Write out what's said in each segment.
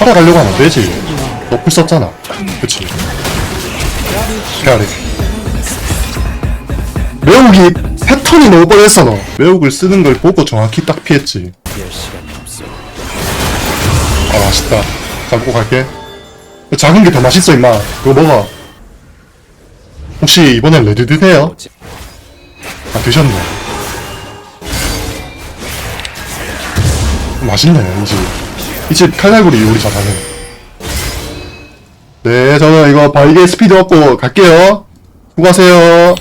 살아가려고 하면 안 되지. 너풀 썼잖아. 그치. 헤아리. 매혹이 패턴이 너무 뻔했어, 너. 매혹을 쓰는 걸 보고 정확히 딱 피했지. 아, 맛있다. 잡고 갈게. 작은 게 더 맛있어, 임마. 그거 먹어. 혹시 이번엔 레드 드세요? 아, 드셨네. 맛있네, 이 집. 이집 칼날구리 요리 잘하네. 네, 저는 이거 바이게 스피드 얻고 갈게요. 수고하세요.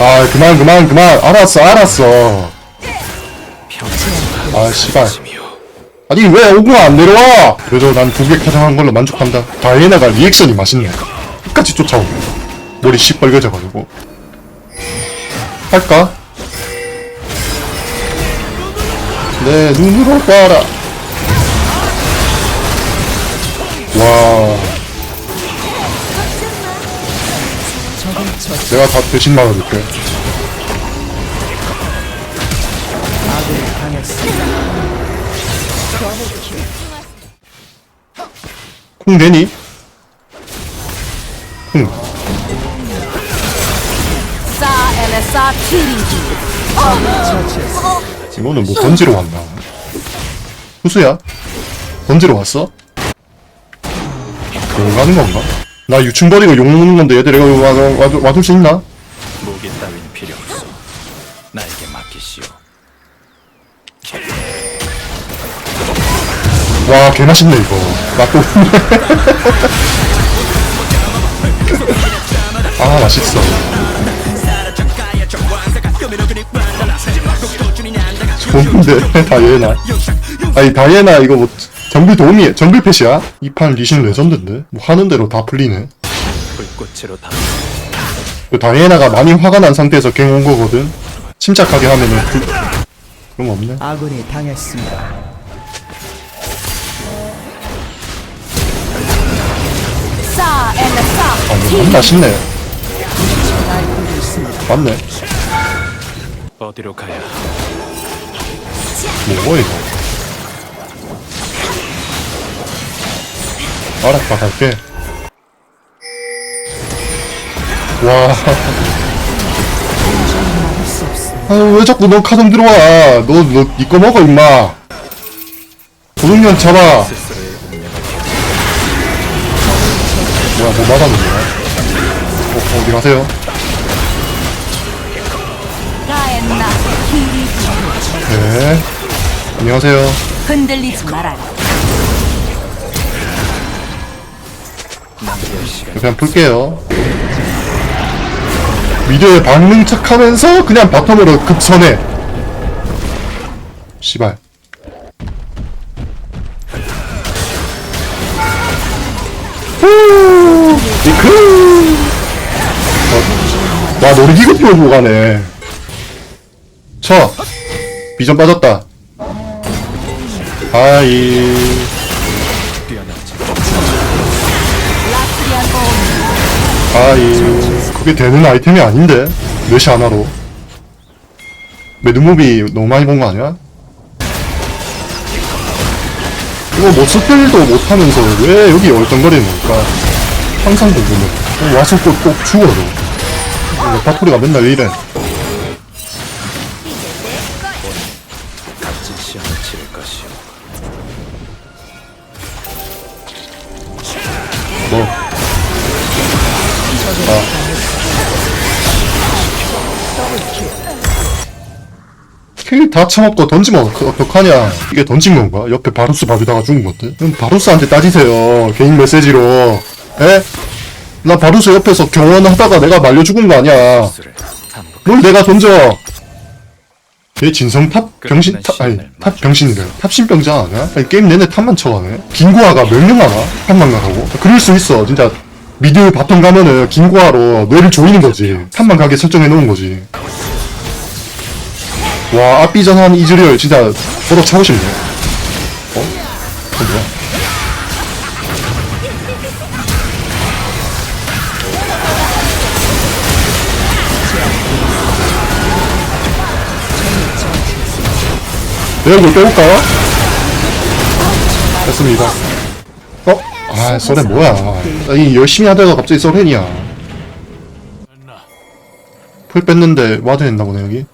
아, 그만, 그만, 그만. 알았어, 알았어. 아, 씨발. 아니, 왜 오구가 안 내려와? 그래도 난 두개 가져간 걸로 만족한다. 다이애나가 리액션이 맛있네. 끝까지 쫓아오네. 머리 시뻘개져가지고. 할까? 내 눈으로 봐라. 와. 내가 다 대신 말아줄게. 콩 되니? 콩. 싸 LSR 트리기 이거는 뭐 던지러 왔나? 후수야? 던지러 왔어? 그거 가는 건가? 나 유충 버리고 욕 먹는 건데 얘들 이거 와, 와, 와, 와줄 수 있나? 무기 따윈 필요 없어. 나에게 맡기시오. 와 개맛있네 이거 맛도 아 맛있어 좋은데 다이애나. 아니 다이애나 이거 뭐 정글 도움이 정글 펫이야? 이 판 리신 레전드인데? 뭐 하는 대로 다 풀리네. 불꽃으로 다. 그 다이애나가 많이 화가 난 상태에서 갱 온 거거든. 침착하게 하면은 불... 그런 거 없네. 아군이 당했습니다. 아, 뭐 맞나 싶네. 맞네. 어디로 가야 뭐고 이거? 알았다 갈게. 와. 아유 왜 자꾸 너 카정 들어와? 너너니거 먹어 임마. 도둑년 잡아. 뭐야 뭐 맞았는데 어, 어디 가세요 안녕하세요 흔들리지 말아라. 그냥 풀게요. 미드에 박는 척 하면서 그냥 바텀으로 급선해. 씨발. 후! 이크! 어, 와, 놀이기구 피우고 가네. 쳐! 비전 빠졌다. 아이. 아이 그게 되는 아이템이 아닌데 몇이 하나로 매드무비 너무 많이 본 거 아니야? 이거 뭐 스펠도 못하면서 왜 여기 얼쩡거리는 걸까? 항상 궁금해 어, 와서 또, 또 죽어도 레파토리가 맨날 왜 이래 킬다 처먹고 던지면 어떡- 어떡하냐 이게 던진 건가? 옆에 바루스 봐주다가 죽은 건데? 그럼 바루스한테 따지세요 개인 메시지로 에? 나 바루스 옆에서 경원하다가 내가 말려 죽은 거 아니야 뭘 내가 던져 얘 진성 탑 병신 탑 아니 탑 병신이래 탑신병자 아니야? 아니, 게임 내내 탑만 쳐가네 김구아가 명령하나? 탑만 가라고? 그럴 수 있어 진짜 미드 바텀 가면은 김구아로 뇌를 조이는 거지 탑만 가게 설정해 놓은 거지 와 앞비전 한 이즈리얼 진짜 보러 차고 싶네 어? 그 뭐야 내가 이걸 빼볼까? 됐습니다. 어? 아, 소렌 뭐야. 아, 이 열심히 하다가 갑자기 소렌이야. 풀 뺐는데 와드 했나 보네, 여기.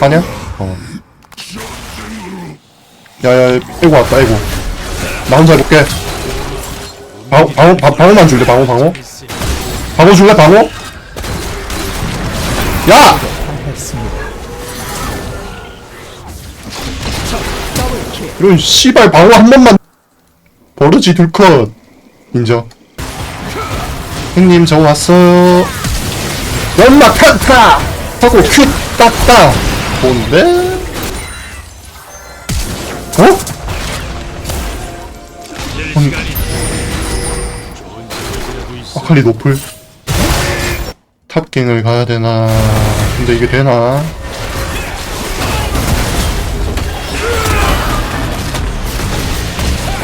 하냐? 어. 야야, 빼고 왔다, 빼고. 나 혼자 해볼게. 방어, 방어, 방- 방어만 줄래, 방어, 방어? 방어 줄래, 방어? 야! 이런 씨발 방어 한 번만. 버르지 둘컷. 인정. 형님 저 왔어요. 연막 탄타! 하고 큐 땄다 뭔데? 어? 아니. 아칼리 노플? 탑갱을 가야 되나? 근데 이게 되나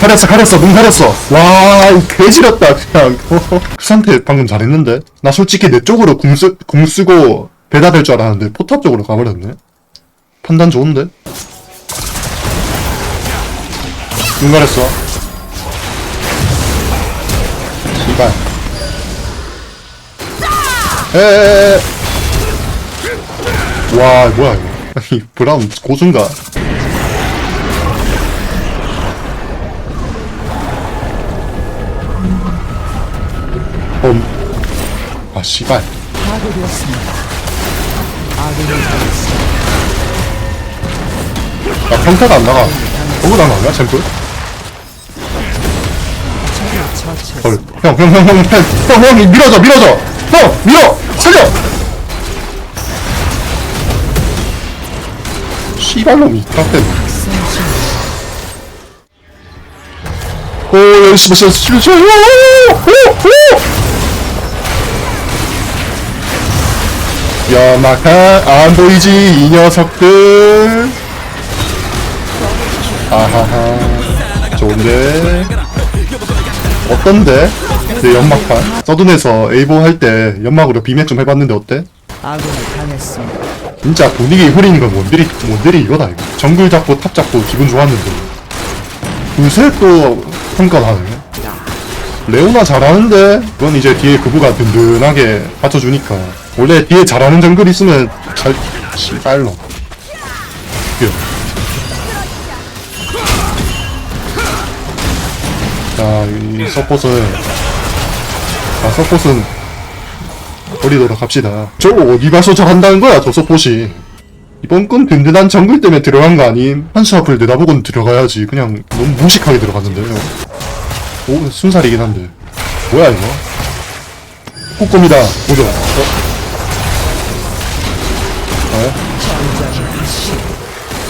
가렸어 가렸어 눈 가렸어. 와 개지렸다 그냥. 그 상태 방금 잘했는데? 나 솔직히 내 쪽으로 궁, 쓰, 궁 쓰고 배다 될줄 알았는데 포탑 쪽으로 가버렸네. 판단 좋은데? 눈 가렸어. 씨발. 에에에. 와 뭐야 이거. 브라운 고순가 씨발 나 평타가 안 나가 어구 나가냐 챔프? 헐. 형, 형, 형, 형, 형, 형, 형, 밀어줘, 밀어줘! 형, 밀어! 살려! 씨발놈이, 깜빡 오, 야, 씨발, 씨발, 씨발, 씨발, 오, 오, 오! 연막한, 안 보이지, 이 녀석들. 아하하. 좋은데. 어떤데? 내 연막판 서든에서 에이보 할 때 연막으로 비맥 좀 해봤는데 어때? 아군이 당했습니다. 진짜 분위기 흐리는 건 뭔들이 뭔들이 이거다 이거 정글 잡고 탑 잡고 기분 좋았는데 요새 또 평가하네 레오나 잘하는데 그건 이제 뒤에 그부가 든든하게 받쳐주니까 원래 뒤에 잘하는 정글 있으면 잘 씨발로 이겨. 자, 이 서폿은 자, 서폿은 버리도록 합시다. 저 어디 가서 잘한다는 거야, 저 서폿이. 이번 건 든든한 정글 때문에 들어간 거 아님? 한수 앞을 내다보고는 들어가야지. 그냥 너무 무식하게 들어갔는데요. 오, 순살이긴 한데. 뭐야, 이거? 꼬꼼이다. 보죠. 어? 어?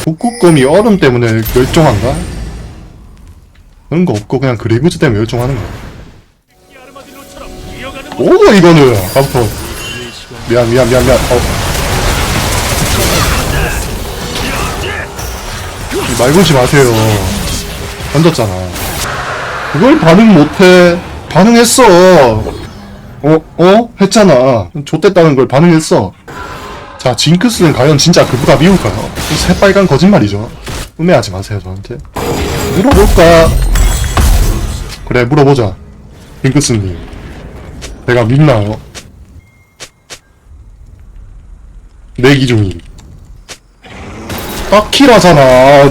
북극곰이 얼음 때문에 멸종한가? 그런 거 없고 그냥 그레이브즈 때문에 멸종하는 거야. 뭐고 이거는 아부터 미안 미안 미안 미안 어. 말 걸지 마세요 던졌잖아 그걸 반응 못해 반응했어 어? 어? 했잖아 좆됐다는 걸 반응했어 자 징크스는 과연 진짜 그보다 미울까요? 새빨간 거짓말이죠. 음해하지 마세요 저한테. 물어볼까? 그래 물어보자. 징크스님. 내가 믿나요? 내 기준이. 딱키라잖아.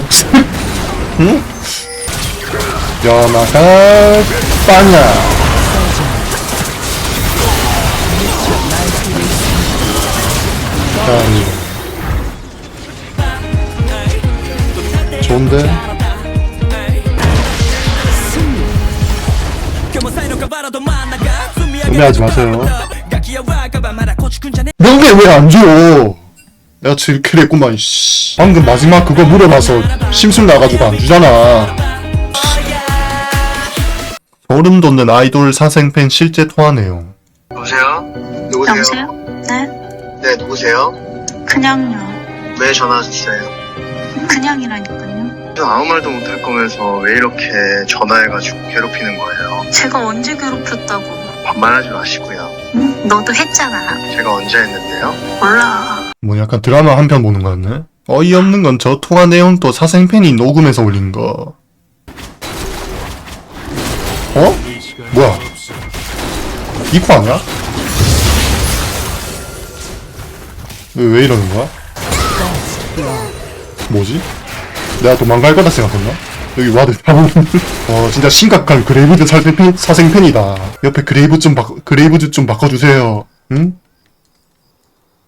응? 연하가 빠 냐 자, 좋은데? 음해하지 마세요 명예 왜안 줘? 내가 지금 그랬구만 씨. 방금 마지막 그거 물어봐서 심술 나가지고 안 주잖아 소름 돋는 아이돌 사생팬 실제 통화 내용 여보세요? 누구세요? 여보세요? 네? 네, 누구세요? 그냥요. 왜 전화하셨어요? 그냥이라니까요. 저 아무 말도 못할 거면서 왜 이렇게 전화해가지고 괴롭히는 거예요? 제가 언제 괴롭혔다고. 반말하지 마시고요. 응? 너도 했잖아. 제가 언제 했는데요? 몰라. 뭐 약간 드라마 한 편 보는 거였네? 어이없는 건 저 통화 내용 또 사생팬이 녹음해서 올린 거. 어? 뭐야? 이코 아니야? 왜, 왜 이러는 거야? 뭐지? 내가 도망갈 거다 생각했나? 여기 와드 잡으면 어 진짜 심각한 그레이브즈 사생팬, 사생팬이다 옆에 그레이브 좀 바, 그레이브즈 좀 바꿔주세요 응?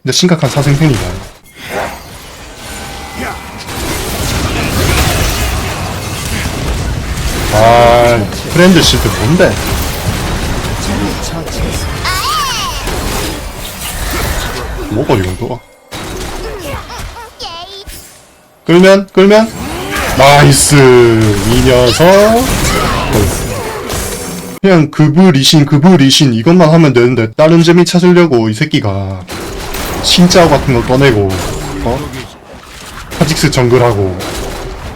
진짜 심각한 사생팬이다 아 프렌드 실드 뭔데? 뭐고 이건 또 끌면? 끌면? 나이스! 이 녀석. 그냥 그브 리신 그브 리신 이것만 하면 되는데 다른 재미 찾으려고 이 새끼가 신짜오 같은 거 꺼내고 어? 카직스 정글하고.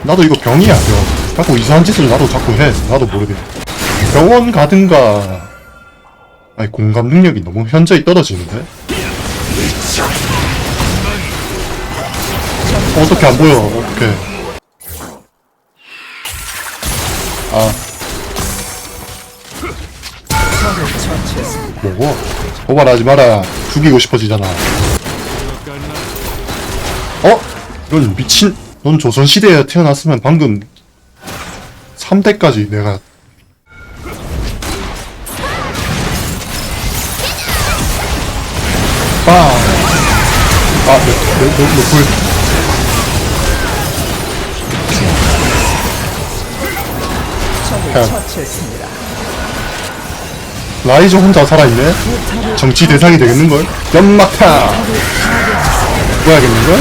나도 이거 병이야 병. 자꾸 이상한 짓을 나도 자꾸 해. 나도 모르게. 병원 가든가. 아니 공감 능력이 너무 현저히 떨어지는데 어떻게 안 보여? 어떻게 아. 뭐고? 도발하지 마라. 죽이고 싶어지잖아. 어? 이런 미친. 넌 조선시대에 태어났으면 방금 3대까지 내가 빵! 아, 네, 네, 네, 네, 불. 라이즈 혼자 살아있네? 정치 대상이 되겠는걸? 연막타! 뭐야겠는걸?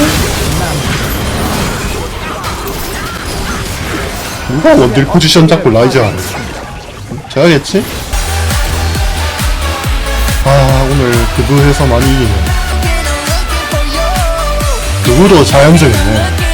누가 원딜 포지션 잡고 라이즈 하래? 제가겠지? 아, 오늘 그부 해서 많이 이기네. 그부도 자연적이네.